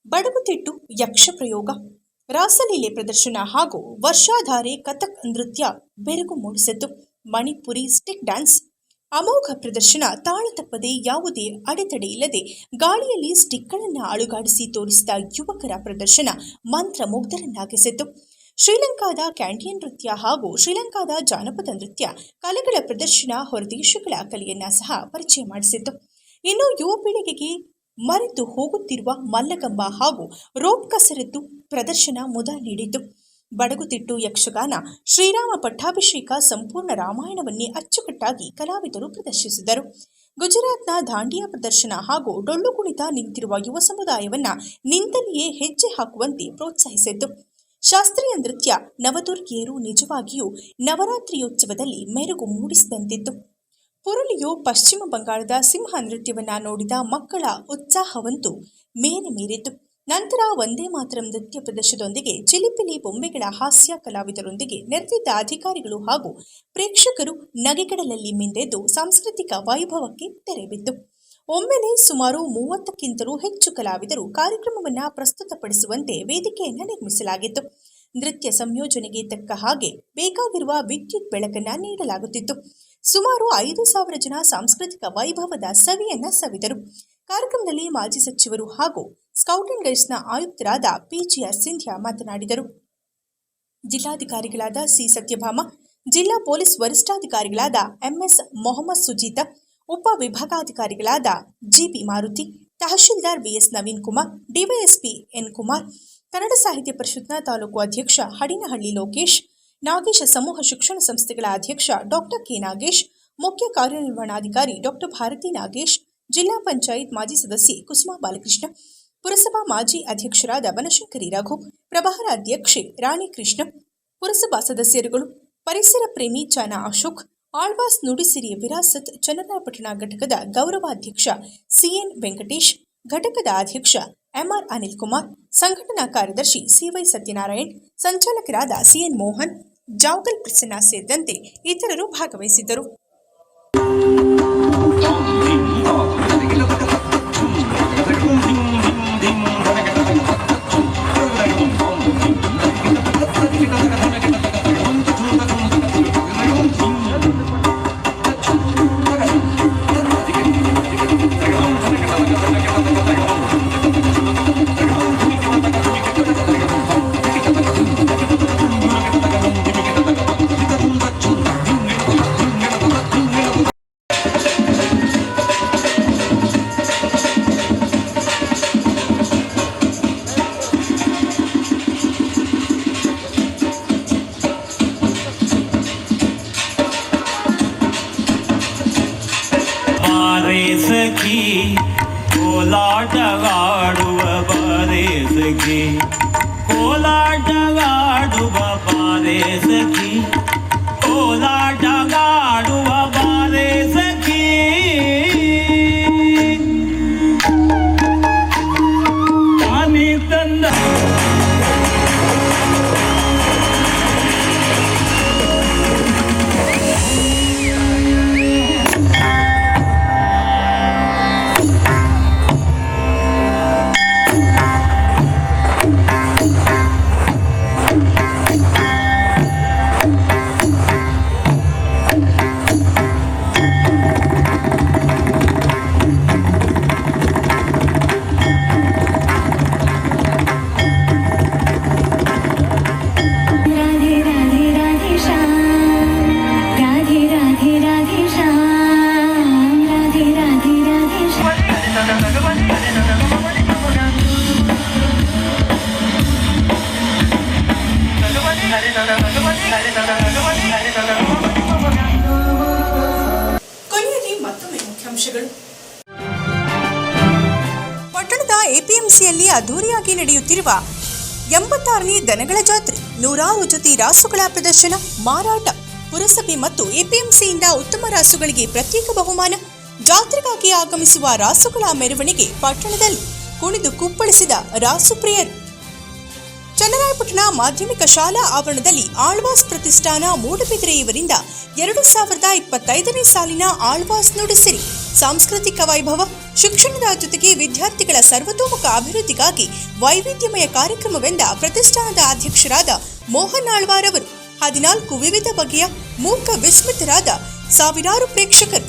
ಬಡಗುತಿಟ್ಟು ಯಕ್ಷ ಪ್ರಯೋಗ, ರಾಸಲೀಲೆ ಪ್ರದರ್ಶನ ಹಾಗೂ ವರ್ಷಾಧಾರೆ ಕಥಕ್ ನೃತ್ಯ ಬೆರಗು ಮೂಡಿಸಿತು ಮಣಿಪುರಿ ಸ್ಟಿಕ್ ಡ್ಯಾನ್ಸ್ ಅಮೋಘ ಪ್ರದರ್ಶನ ತಾಳ ತಪ್ಪದೆ ಯಾವುದೇ ಅಡೆತಡೆ ಇಲ್ಲದೆ ಗಾಳಿಯಲ್ಲಿ ಸ್ಟಿಕ್ಗಳನ್ನು ಅಳುಗಾಡಿಸಿ ತೋರಿಸಿದ ಯುವಕರ ಪ್ರದರ್ಶನ ಮಂತ್ರ ಮುಗ್ಧರನ್ನಾಗಿಸಿತು. ಶ್ರೀಲಂಕಾದ ಕ್ಯಾಂಡಿಯನ್ ನೃತ್ಯ ಹಾಗೂ ಶ್ರೀಲಂಕಾದ ಜಾನಪದ ನೃತ್ಯ ಕಲೆಗಳ ಪ್ರದರ್ಶನ ಹೊರದೇಶಗಳ ಕಲೆಯನ್ನ ಸಹ ಪರಿಚಯ ಮಾಡಿಸಿತು. ಇನ್ನು ಯುವ ಪೀಳಿಗೆಗೆ ಮರೆತು ಹೋಗುತ್ತಿರುವ ಮಲ್ಲಗಂಬ ಹಾಗೂ ರೋಪ್ ಕಸರತ್ತು ಪ್ರದರ್ಶನ ಮುದ ನೀಡಿತು. ಬಡಗುತಿಟ್ಟು ಯಕ್ಷಗಾನ, ಶ್ರೀರಾಮ ಪಟ್ಟಾಭಿಷೇಕ ಸಂಪೂರ್ಣ ರಾಮಾಯಣವನ್ನೇ ಅಚ್ಚುಕಟ್ಟಾಗಿ ಕಲಾವಿದರು ಪ್ರದರ್ಶಿಸಿದರು. ಗುಜರಾತ್ನ ದಾಂಡಿಯಾ ಪ್ರದರ್ಶನ ಹಾಗೂ ಡೊಳ್ಳು ಕುಣಿತ ನಿಂತಿರುವ ಯುವ ಸಮುದಾಯವನ್ನು ನಿಂತಲ್ಲಿಯೇ ಹೆಜ್ಜೆ ಹಾಕುವಂತೆ ಪ್ರೋತ್ಸಾಹಿಸಿತು ಶಾಸ್ತ್ರೀಯ ನೃತ್ಯ ನವದುರ್ಗಿಯರು ನಿಜವಾಗಿಯೂ ನವರಾತ್ರಿಯೋತ್ಸವದಲ್ಲಿ ಮೆರುಗು ಮೂಡಿಸಿದಂತಿತ್ತು. ಪುರುಳಿಯು ಪಶ್ಚಿಮ ಬಂಗಾಳದ ಸಿಂಹ ನೃತ್ಯವನ್ನು ನೋಡಿದ ಮಕ್ಕಳ ಉತ್ಸಾಹವಂತೂ ಮೇರೆ ಮೀರಿತು ನಂತರ ಒಂದೇ ಮಾತ್ರ ನೃತ್ಯ ಪ್ರದರ್ಶನದೊಂದಿಗೆ ಚಿಲಿಪಿಲಿ ಬೊಂಬೆಗಳ ಹಾಸ್ಯ ಕಲಾವಿದರೊಂದಿಗೆ ನೆರೆದಿದ್ದ ಅಧಿಕಾರಿಗಳು ಹಾಗೂ ಪ್ರೇಕ್ಷಕರು ನಗೆಗಡಲಲ್ಲಿ ಮಿಂದೆದ್ದು ಸಾಂಸ್ಕೃತಿಕ ವೈಭವಕ್ಕೆ ತೆರೆಬಿತ್ತು ಒಮ್ಮೆಲೆ ಸುಮಾರು ಮೂವತ್ತಕ್ಕಿಂತಲೂ ಹೆಚ್ಚು ಕಲಾವಿದರು ಕಾರ್ಯಕ್ರಮವನ್ನು ಪ್ರಸ್ತುತಪಡಿಸುವಂತೆ ವೇದಿಕೆಯನ್ನು ನಿರ್ಮಿಸಲಾಗಿತ್ತು. ನೃತ್ಯ ಸಂಯೋಜನೆಗೆ ತಕ್ಕ ಹಾಗೆ ಬೇಕಾಗಿರುವ ವಿದ್ಯುತ್ ಬೆಳಕನ್ನು ನೀಡಲಾಗುತ್ತಿತ್ತು. ಸುಮಾರು ಐದು ಸಾವಿರ ಜನ ಸಾಂಸ್ಕೃತಿಕ ವೈಭವದ ಸವಿಯನ್ನ ಸವಿದರು. ಕಾರ್ಯಕ್ರಮದಲ್ಲಿ ಮಾಜಿ ಸಚಿವರು ಹಾಗೂ ಸ್ಕೌಟ್ ಅಂಡ್ ಗೈಡ್ಸ್ನ ಆಯುಕ್ತರಾದ ಪಿಜಿಆರ್ ಸಿಂಧ್ಯಾ ಮಾತನಾಡಿದರು. ಜಿಲ್ಲಾಧಿಕಾರಿಗಳಾದ ಸಿ ಸತ್ಯಭಾಮ, ಜಿಲ್ಲಾ ಪೊಲೀಸ್ ವರಿಷ್ಠಾಧಿಕಾರಿಗಳಾದ ಎಂಎಸ್ ಮೊಹಮ್ಮದ್ ಸುಜೀತ, ಉಪ ವಿಭಾಗಾಧಿಕಾರಿಗಳಾದ G P Maruti, tahsildar B S Naveen Kumar, DYSP N Kumar, Kannada ಸಾಹಿತ್ಯ ಪರಿಷತ್ನ ತಾಲೂಕು ಅಧ್ಯಕ್ಷ ಹಡಿನಹಳ್ಳಿ ಲೋಕೇಶ್, ನಾಗೇಶ ಸಮೂಹ ಶಿಕ್ಷಣ ಸಂಸ್ಥೆಗಳ ಅಧ್ಯಕ್ಷ ಡಾಕ್ಟರ್ ಕೆ ನಾಗೇಶ್, ಮುಖ್ಯ ಕಾರ್ಯನಿರ್ವಹಣಾಧಿಕಾರಿ ಡಾಕ್ಟರ್ ಭಾರತಿ ನಾಗೇಶ್ ಜಿಲ್ಲಾ ಪಂಚಾಯತ್ ಮಾಜಿ ಸದಸ್ಯೆ ಕುಸುಮಾ ಬಾಲಕೃಷ್ಣ, ಪುರಸಭಾ ಮಾಜಿ ಅಧ್ಯಕ್ಷರಾದ ಬನಶಂಕರಿ ರಘು, ಪ್ರಭಾರ ಅಧ್ಯಕ್ಷೆ ರಾಣಿ ಕೃಷ್ಣ ಪುರಸಭಾ ಸದಸ್ಯರುಗಳು, ಪರಿಸರ ಪ್ರೇಮಿ ಚಾನಾ ಅಶೋಕ್ ಆಳ್ವಾಸ್ ನುಡಿಸಿರಿಯ ವಿರಾಸತ್ ಚನ್ನರಾಪಟ್ಟಣ ಘಟಕದ ಗೌರವಾಧ್ಯಕ್ಷ ಸಿಎನ್ ವೆಂಕಟೇಶ್, ಘಟಕದ ಅಧ್ಯಕ್ಷ ಎಂಆರ್ ಅನಿಲ್ ಕುಮಾರ್ ಸಂಘಟನಾ ಕಾರ್ಯದರ್ಶಿ ಸಿವೈ ಸತ್ಯನಾರಾಯಣ್, ಸಂಚಾಲಕರಾದ ಸಿಎನ್ ಮೋಹನ್, ಜಾವಗಲ್ ಪ್ರಸನ್ನ ಸೇರಿದಂತೆ ಇತರರು ಭಾಗವಹಿಸಿದ್ದರು. 动。सखी कोला डगाड़ू बारे सखी कोला डगाड़ू बारे सखी। ರಾಸುಗಳ ಪ್ರದರ್ಶನ, ಮಾರಾಟ, ಪುರಸಭೆ ಮತ್ತು ಎಪಿಎಂಸಿಯಿಂದ ಉತ್ತಮ ರಾಸುಗಳಿಗೆ ಪ್ರತ್ಯೇಕ ಬಹುಮಾನ. ಜಾತ್ರೆಗಾಗಿ ಆಗಮಿಸುವ ರಾಸುಗಳ ಮೆರವಣಿಗೆ ಪಟ್ಟಣದಲ್ಲಿ ಕುಣಿದು ಕುಪ್ಪಳಿಸಿದ ರಾಸು ಪ್ರಿಯರು ಚನ್ನರಾಯಪಟ್ಟಣ ಮಾಧ್ಯಮಿಕ ಶಾಲಾ ಆವರಣದಲ್ಲಿ ಆಳ್ವಾಸ್ ಪ್ರತಿಷ್ಠಾನ ಮೂಡುಬಿದಿರೆ ಇವರಿಂದ ಎರಡು ಸಾವಿರದ ಇಪ್ಪತ್ತೈದನೇ ಸಾಲಿನ ಆಳ್ವಾಸ್ ನುಡಿಸಿರಿ. ಸಾಂಸ್ಕೃತಿಕ ವೈಭವ, ಶಿಕ್ಷಣದ ಜೊತೆಗೆ ವಿದ್ಯಾರ್ಥಿಗಳ ಸರ್ವತೋಮುಖ ಅಭಿವೃದ್ಧಿಗಾಗಿ ವೈವಿಧ್ಯಮಯ ಕಾರ್ಯಕ್ರಮವೆಂದ ಪ್ರತಿಷ್ಠಾನದ ಅಧ್ಯಕ್ಷರಾದ ಮೋಹನ್ ಆಳ್ವಾರ್ ಅವರು, ಹದಿನಾಲ್ಕು ವಿವಿಧ ಬಗೆಯ ಮೂಕ ವಿಸ್ಮಿತರಾದ ಸಾವಿರಾರು ಪ್ರೇಕ್ಷಕರು.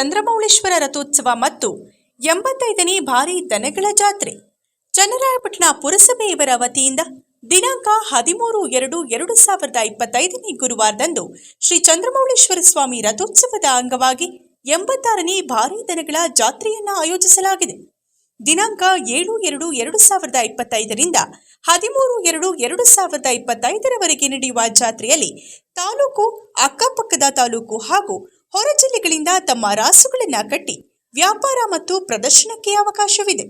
ಚಂದ್ರಮೌಳೇಶ್ವರ ರಥೋತ್ಸವ ಮತ್ತು ಎಂಬತ್ತೈದನೇ ಭಾರಿ ದನಗಳ ಜಾತ್ರೆ. ಚನ್ನರಾಯಪಟ್ಟಣ ಪುರಸಭೆಯವರ ವತಿಯಿಂದ ದಿನಾಂಕ ಹದಿಮೂರು ಎರಡು ಎರಡು ಸಾವಿರದ ಇಪ್ಪತ್ತೈದನೇ ಗುರುವಾರದಂದು ಶ್ರೀ ಚಂದ್ರಮೌಳೇಶ್ವರ ಸ್ವಾಮಿ ರಥೋತ್ಸವದ ಅಂಗವಾಗಿ ಎಂಬತ್ತಾರನೇ ಭಾರಿ ದನಗಳ ಜಾತ್ರೆಯನ್ನು ಆಯೋಜಿಸಲಾಗಿದೆ. ದಿನಾಂಕ ಏಳು ಎರಡು ಎರಡು ಸಾವಿರದ ಇಪ್ಪತ್ತೈದರಿಂದ ಹದಿಮೂರು ಎರಡು ಎರಡು ಸಾವಿರದ ಇಪ್ಪತ್ತೈದರವರೆಗೆ ನಡೆಯುವ ಜಾತ್ರೆಯಲ್ಲಿ ತಾಲೂಕು, ಅಕ್ಕಪಕ್ಕದ ತಾಲೂಕು ಹಾಗೂ ಹೊರ ಜಿಲ್ಲೆಗಳಿಂದ ತಮ್ಮ ರಾಸುಗಳನ್ನು ಕಟ್ಟಿ ವ್ಯಾಪಾರ ಮತ್ತು ಪ್ರದರ್ಶನಕ್ಕೆ ಅವಕಾಶವಿದೆ.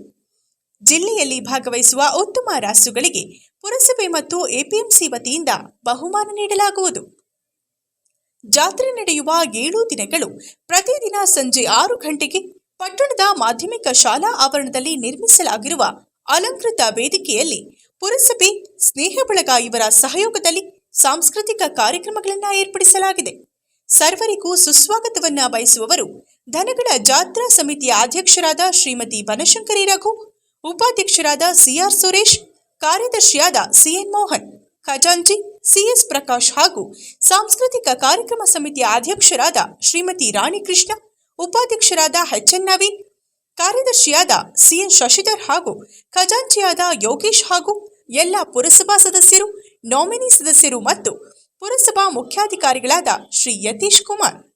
ಜಿಲ್ಲೆಯಲ್ಲಿ ಭಾಗವಹಿಸುವ ಉತ್ತಮ ರಾಸುಗಳಿಗೆ ಪುರಸಭೆ ಮತ್ತು ಎಪಿಎಂಸಿ ವತಿಯಿಂದ ಬಹುಮಾನ ನೀಡಲಾಗುವುದು. ಜಾತ್ರೆ ನಡೆಯುವ ಏಳು ದಿನಗಳು ಪ್ರತಿದಿನ ಸಂಜೆ ಆರು ಗಂಟೆಗೆ ಪಟ್ಟಣದ ಮಾಧ್ಯಮಿಕ ಶಾಲಾ ಆವರಣದಲ್ಲಿ ನಿರ್ಮಿಸಲಾಗಿರುವ ಅಲಂಕೃತ ವೇದಿಕೆಯಲ್ಲಿ ಪುರಸಭೆ ಸ್ನೇಹ ಬಳಗ ಇವರ ಸಹಯೋಗದಲ್ಲಿ ಸಾಂಸ್ಕೃತಿಕ ಕಾರ್ಯಕ್ರಮಗಳನ್ನು ಏರ್ಪಡಿಸಲಾಗಿದೆ. ಸರ್ವರಿಗೂ ಸುಸ್ವಾಗತವನ್ನ ಬಯಸುವವರು ದನಗಳ ಜಾತ್ರಾ ಸಮಿತಿಯ ಅಧ್ಯಕ್ಷರಾದ ಶ್ರೀಮತಿ ಬನಶಂಕರಿ ರಘು, ಉಪಾಧ್ಯಕ್ಷರಾದ ಸಿಆರ್ ಸುರೇಶ್, ಕಾರ್ಯದರ್ಶಿಯಾದ ಸಿಎನ್ ಮೋಹನ್, ಖಜಾಂಚಿ, ಸಿಎಸ್ ಪ್ರಕಾಶ್ ಹಾಗೂ ಸಾಂಸ್ಕೃತಿಕ ಕಾರ್ಯಕ್ರಮ ಸಮಿತಿಯ ಅಧ್ಯಕ್ಷರಾದ ಶ್ರೀಮತಿ ರಾಣಿ ಕೃಷ್ಣ ಉಪಾಧ್ಯಕ್ಷರಾದ ಎಚ್ಎನ್ ನವೀನ್, ಕಾರ್ಯದರ್ಶಿಯಾದ ಸಿಎನ್ ಶಶಿಧರ್ ಹಾಗೂ ಖಜಾಂಚಿಯಾದ ಯೋಗೇಶ್ ಹಾಗೂ ಎಲ್ಲ ಪುರಸಭಾ ಸದಸ್ಯರು, ನಾಮಿನಿ ಸದಸ್ಯರು ಮತ್ತು ಪುರಸಭಾ ಮುಖ್ಯಾಧಿಕಾರಿಗಳಾದ ಶ್ರೀ ಯತೀಶ್ ಕುಮಾರ್.